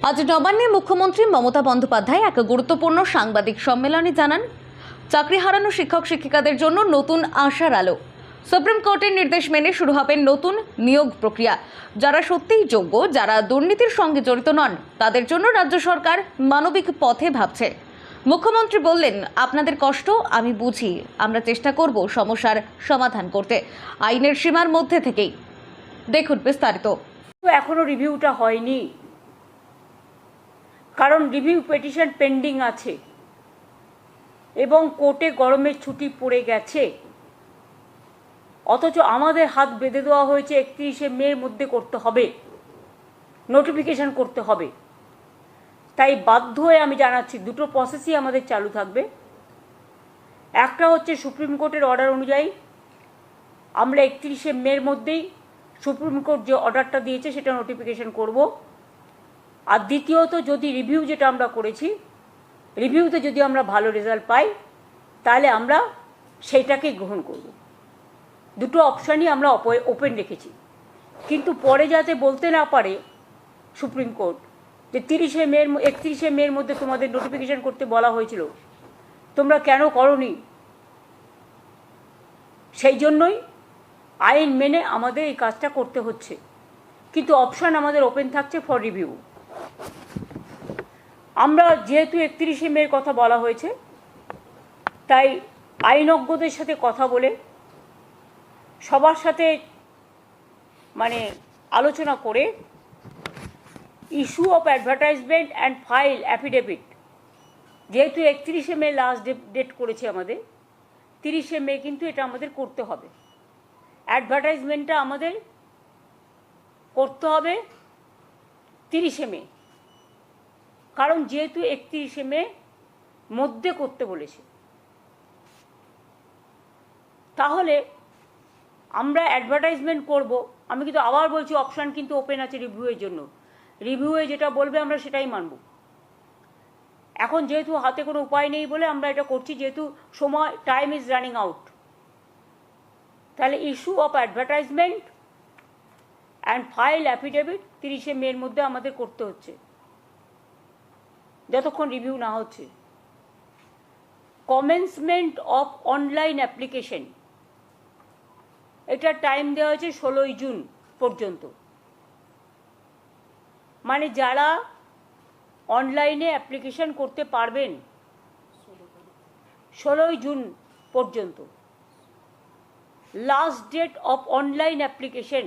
আজ নবান্নে মুখ্যমন্ত্রী মমতা বন্দ্যোপাধ্যায় এক গুরুত্বপূর্ণ সাংবাদিক সম্মেলনে জানান, চাকরি হারানো শিক্ষক শিক্ষিকাদের জন্য নতুন আশার আলো। সুপ্রিম কোর্টের নির্দেশ মেনে শুরু হবে নতুন নিয়োগ প্রক্রিয়া। যারা সত্যিই যোগ্য, যারা দুর্নীতির সঙ্গে জড়িত নন, তাদের জন্য রাজ্য সরকার মানবিক পথে ভাবছে। মুখ্যমন্ত্রী বললেন, আপনাদের কষ্ট, আমি বুঝি। আমরা চেষ্টা করব সমস্যার সমাধান করতে। আইনের সীমার মধ্যে থেকেই। দেখুন বিস্তারিত। তো এখনও রিভিউটা হয়নি। কারণ রিভিউ পেটিশন পেন্ডিং আছে। এবং কোর্টে গরমের ছুটি পড়ে গেছে। অথচ আমাদের হাত বেঁধে দেওয়া হয়েছে একত্রিশে মের মধ্যে করতে হবে। নোটিফিকেশন করতে হবে। তাই বাধ্য হয়ে আমি জানাচ্ছি, দুটো প্রসেসই আমাদের চালু থাকবে। একটা হচ্ছে সুপ্রিম কোর্টের অর্ডার অনুযায়ী। আমরা একত্রিশে মের মধ্যেই সুপ্রিম কোর্ট যে অর্ডারটা দিয়েছে, সেটা নোটিফিকেশন করব। আর দ্বিতীয়ত যদি রিভিউ যেটা আমরা করেছি রিভিউতে যদি আমরা ভালো রেজাল্ট পাই, তাহলে আমরা সেইটাকেই গ্রহণ করব। দুটো অপশানই আমরা ওপেন রেখেছি। কিন্তু পরে যাতে বলতে না পারে সুপ্রিম কোর্ট যে তিরিশে মের একত্রিশে মের মধ্যে তোমাদের নোটিফিকেশন করতে বলা হয়েছিল, তোমরা কেন করনি? সেই জন্যই আইন মেনে আমাদের এই কাজটা করতে হচ্ছে। কিন্তু অপশান আমাদের ওপেন থাকছে ফর রিভিউ আমরা যেহেতু একত্রিশে মের কথা বলা হয়েছে, তাই আইনজ্ঞদের সাথে কথা বলে সবার সাথে মানে আলোচনা করে issue of advertisement and file affidavit যেহেতু একত্রিশে মে লাস্ট ডেট করেছে আমাদের, তিরিশে মে কিন্তু এটা আমাদের করতে হবে। অ্যাডভার্টাইজমেন্টটা আমাদের করতে হবে। তিরিশে মে। কারণ যেহেতু একত্রিশে মে মধ্যে করতে বলেছে। তাহলে আমরা অ্যাডভার্টাইজমেন্ট করব। আমি কিন্তু আবার বলছি অপশান কিন্তু ওপেন আছে রিভিউয়ের জন্য। রিভিউয়ে যেটা বলবে আমরা সেটাই মানব। এখন যেহেতু হাতে কোনো উপায় নেই বলে আমরা এটা করছি, যেহেতু সময় টাইম ইজ রানিং আউট তাহলে issue of advertisement and file affidavit তিরিশে মের মধ্যে আমাদের করতে হচ্ছে। যতক্ষণ রিভিউ না হচ্ছে। কমেন্সমেন্ট অফ অনলাইন অ্যাপ্লিকেশন এটা টাইম দেওয়া হয়েছে ষোলোই জুন পর্যন্ত। মানে যারা অনলাইনে অ্যাপ্লিকেশন করতে পারবেন, ষোলোই জুন পর্যন্ত। Last date of online application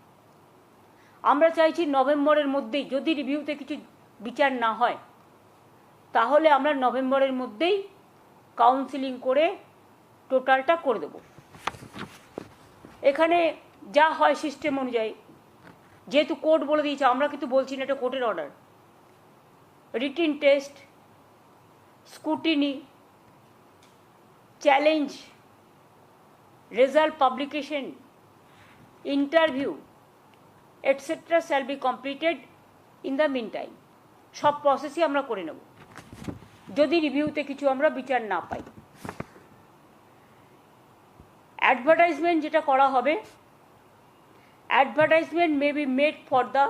আমরা চাইছি নভেম্বরের মধ্যেই, যদি রিভিউতে কিছু বিচার না হয়, তাহলে আমরা নভেম্বরের মধ্যেই কাউন্সিলিং করে টোটালটা করে দেব। এখানে যা হয় সিস্টেম অনুযায়ী, যেহেতু কোর্ট বলে দিয়েছে, আমরা কিন্তু বলছি না এটা কোর্টের order written test scrutiny challenge result publication interview etcetera be completed in the mean time সব প্রসেসই আমরা করে নেব। যদি রিভিউতে কিছু আমরা বিচার না পাই। অ্যাডভার্টাইজমেন্ট যেটা করা হবে advertisement may be made for the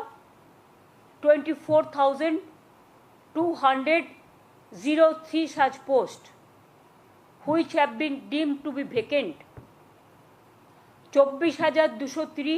twenty four thousand two hundred zero three such post which have been deemed to be vacant চব্বিশ হাজার দুশো তিরি তিরি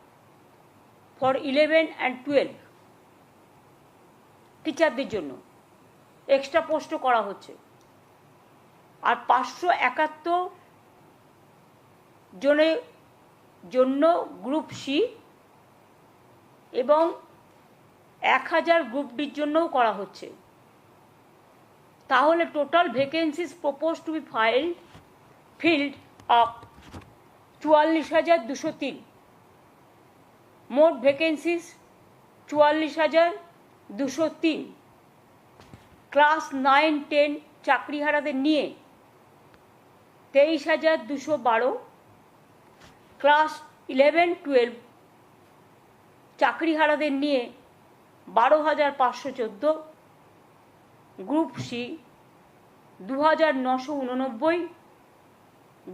ফর ইলেভেন অ্যান্ড টুয়েলভ টিচারদের জন্য। এক্সট্রা পোস্টও করা হচ্ছে। আর পাঁচশো একাত্তর জনের জন্য গ্রুপ সি এবং এক হাজার গ্রুপ ডির জন্যও করা হচ্ছে। তাহলে total vacancies propose to be filed filled up চুয়াল্লিশ হাজার দুশো তিন। মোট ভ্যাকেন্সিস চুয়াল্লিশ হাজার দুশো তিন। ক্লাস নাইন টেন চাকরিহারাদের নিয়ে তেইশ হাজার দুশো বারো। ক্লাস ইলেভেন টুয়েলভ চাকরিহারাদের নিয়ে বারো হাজার পাঁচশো চোদ্দ। গ্রুপ সি দু হাজার নশো উননব্বই।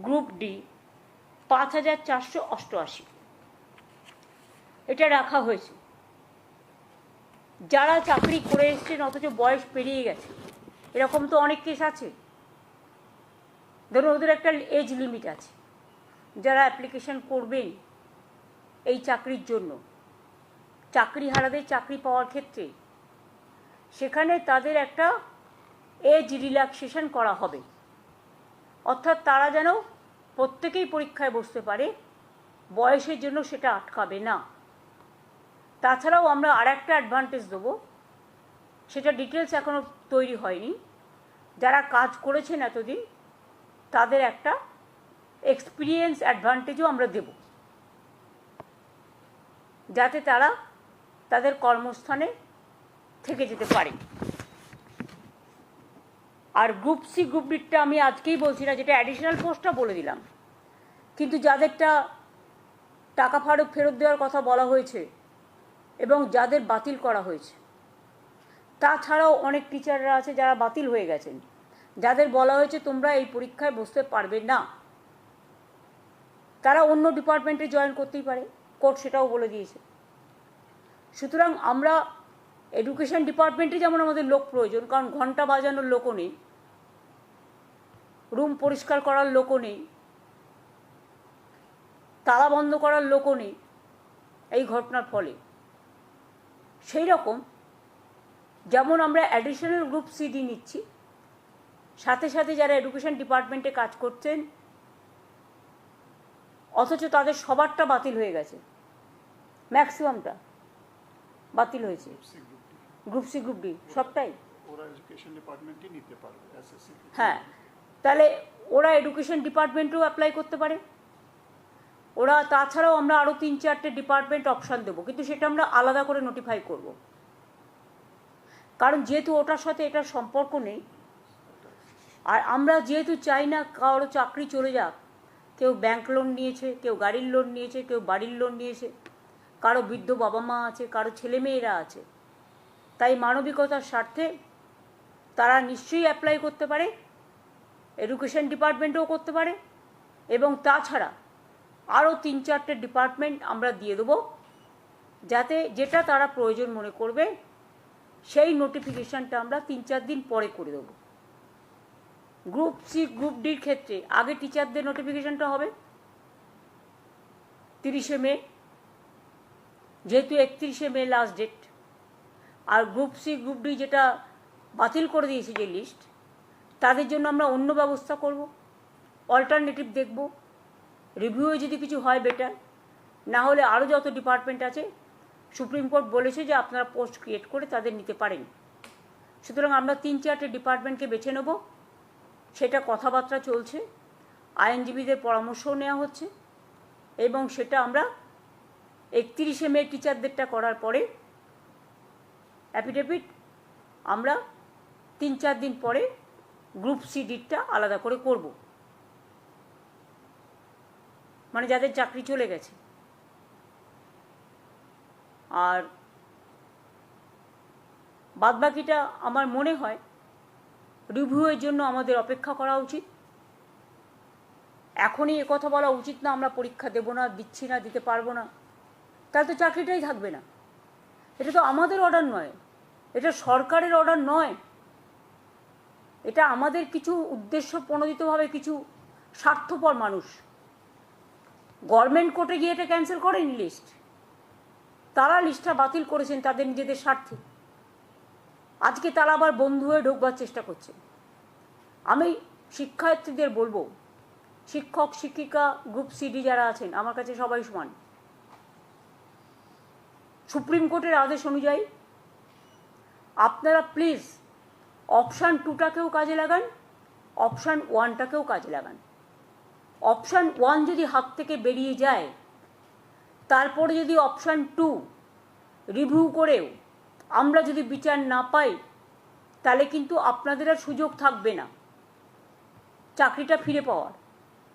গ্রুপ ডি পাঁচ হাজার চারশো অষ্টআশি। এটা রাখা হয়েছে। যারা চাকরি করে এসছেন, অথচ বয়স পেরিয়ে গেছে, এরকম তো অনেক কেস আছে। ধরুন, ওদের একটা এজ লিমিট আছে। যারা অ্যাপ্লিকেশন করবেন এই চাকরির জন্য, চাকরি হারাদের চাকরি পাওয়ার ক্ষেত্রে, সেখানে তাদের একটা এজ রিল্যাক্সেশন করা হবে। অর্থাৎ তারা যেন প্রত্যেকেই পরীক্ষায় বসতে পারে, বয়সের জন্য সেটা আটকাবে না। তাছাড়াও আমরা আর একটা অ্যাডভান্টেজ দেবো। সেটা ডিটেলস এখনও তৈরি হয়নি। যারা কাজ করেছেন এতদিন, তাদের একটা এক্সপিরিয়েন্স অ্যাডভান্টেজও আমরা দেব। যাতে তারা তাদের কর্মস্থানে থেকে যেতে পারে। আর গ্রুপ সি গ্রুপ ডিটা আমি আজকেই বলছি না, যেটা অ্যাডিশনাল পোস্টটা বলে দিলাম। কিন্তু যাদেরটা টাকা ফারুক ফেরত দেওয়ার কথা বলা হয়েছে এবং যাদের বাতিল করা হয়েছে। তাছাড়াও অনেক টিচাররা আছে যারা বাতিল হয়ে গেছেন। যাদের বলা হয়েছে তোমরা এই পরীক্ষায় বসতে পারবে না। তারা অন্য ডিপার্টমেন্টে জয়েন করতেই পারে। কোর্ট সেটাও বলে দিয়েছে। সুতরাং আমরা এডুকেশন ডিপার্টমেন্টে যেমন আমাদের লোক প্রয়োজন, কারণ ঘণ্টা বাজানোর লোকও নেই। রুম পরিষ্কার করার লোকও নেই। তালা বন্ধ করার লোকও নেই। এই ঘটনার ফলে। সেই রকম যেমন আমরা অ্যাডিশনাল গ্রুপ সিডি নিচ্ছি সাথে সাথে যারা এডুকেশন ডিপার্টমেন্টে কাজ করছেন অথচ তাদের সবারটা বাতিল হয়ে গেছে ম্যাক্সিমামটা বাতিল হয়েছে। গ্রুপ সি গ্রুপ ডি সবটাই। হ্যাঁ তাহলে ওরা এডুকেশন ডিপার্টমেন্টেও অ্যাপ্লাই করতে পারে। ওরা তাছাড়াও আমরা আরও তিন চারটে ডিপার্টমেন্ট অপশান দেবো, কিন্তু সেটা আমরা আলাদা করে নোটিফাই করব। কারণ যেহেতু ওটার সাথে এটার সম্পর্ক নেই, আর আমরা যেহেতু চাই না কারও চাকরি চলে যাক, কেউ ব্যাংক লোন নিয়েছে, কেউ গাড়ির লোন নিয়েছে, কেউ বাড়ির লোন নিয়েছে, কারও বৃদ্ধ বাবা মা আছে, কারও ছেলেমেয়েরা আছে, তাই মানবিকতার স্বার্থে তারা নিশ্চয়ই অ্যাপ্লাই করতে পারে এডুকেশন ডিপার্টমেন্টেও করতে পারে, এবং তাছাড়া আরও তিন চারটে ডিপার্টমেন্ট আমরা দিয়ে দেবো, যাতে যেটা তারা প্রয়োজন মনে করবে, সেই নোটিফিকেশানটা আমরা তিন চার দিন পরে করে দেবো। গ্রুপ সি গ্রুপ ডির ক্ষেত্রে আগে টিচারদের নোটিফিকেশানটা হবে, তিরিশে মে, যেহেতু একত্রিশে মে লাস্ট ডেট আর গ্রুপ সি গ্রুপ ডি যেটা বাতিল করে দিয়েছে যে লিস্ট তাদের জন্য আমরা অন্য ব্যবস্থা করব অল্টারনেটিভ দেখব রিভিউয়ে যদি কিছু হয় বেটার না হলে আরও যত ডিপার্টমেন্ট আছে সুপ্রিম কোর্ট বলেছে যে আপনারা পোস্ট ক্রিয়েট করে তাদের নিতে পারেন। সুতরাং আমরা তিন চারটে ডিপার্টমেন্টকে বেছে নেব, সেটা কথাবার্তা চলছে, আইনজীবীদের পরামর্শও নেওয়া হচ্ছে, এবং সেটা আমরা একত্রিশে মে টিচারদেরটা করার পরে অ্যাফিডেভিট আমরা তিন চার দিন পরে গ্রুপ সি ডিটটা আলাদা করে করব। মানে যাদের চাকরি চলে গেছে। আর বাদবাকিটা আমার মনে হয় রিভিউয়ের জন্য আমাদের অপেক্ষা করা উচিত। এখনই কথা বলা উচিত না, আমরা পরীক্ষা দেব না, দিচ্ছি না, দিতে পারব না। তাহলে তো চাকরিটাই থাকবে না। এটা তো আমাদের অর্ডার নয়। এটা সরকারের অর্ডার নয়। এটা আমাদের কিছু উদ্দেশ্য প্রণোদিতভাবে কিছু স্বার্থপর মানুষ। গভর্নমেন্ট কোর্টে গিয়ে এটা ক্যান্সেল করেনি লিস্ট তারা লিস্টটা বাতিল করেছেন তাদের নিজেদের স্বার্থে। আজকে তারা আবার বন্ধু হয়ে ঢুকবার চেষ্টা করছে। আমি শিক্ষার্থীদের বলব, শিক্ষক, শিক্ষিকা গ্রুপ সিডি যারা আছেন, আমার কাছে সবাই সমান। সুপ্রিম কোর্টের আদেশ অনুযায়ী আপনারা প্লিজ অপশান টুটাকেও কাজে লাগান অপশান ওয়ানটাকেও কাজে লাগান। অপশান ওয়ান যদি হাত থেকে বেরিয়ে যায়, তারপরে যদি অপশান টু রিভিউ করেও আমরা যদি বিচার না পাই, তাহলে কিন্তু আপনাদের আর সুযোগ থাকবে না চাকরিটা ফিরে পাওয়ার।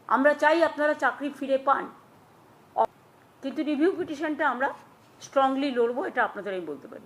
আমরা চাই আপনারা চাকরি ফিরে পান। কিন্তু রিভিউ পিটিশনটা আমরা স্ট্রংলি লড়বো, এটা আপনাদের আমি বলতে পারি।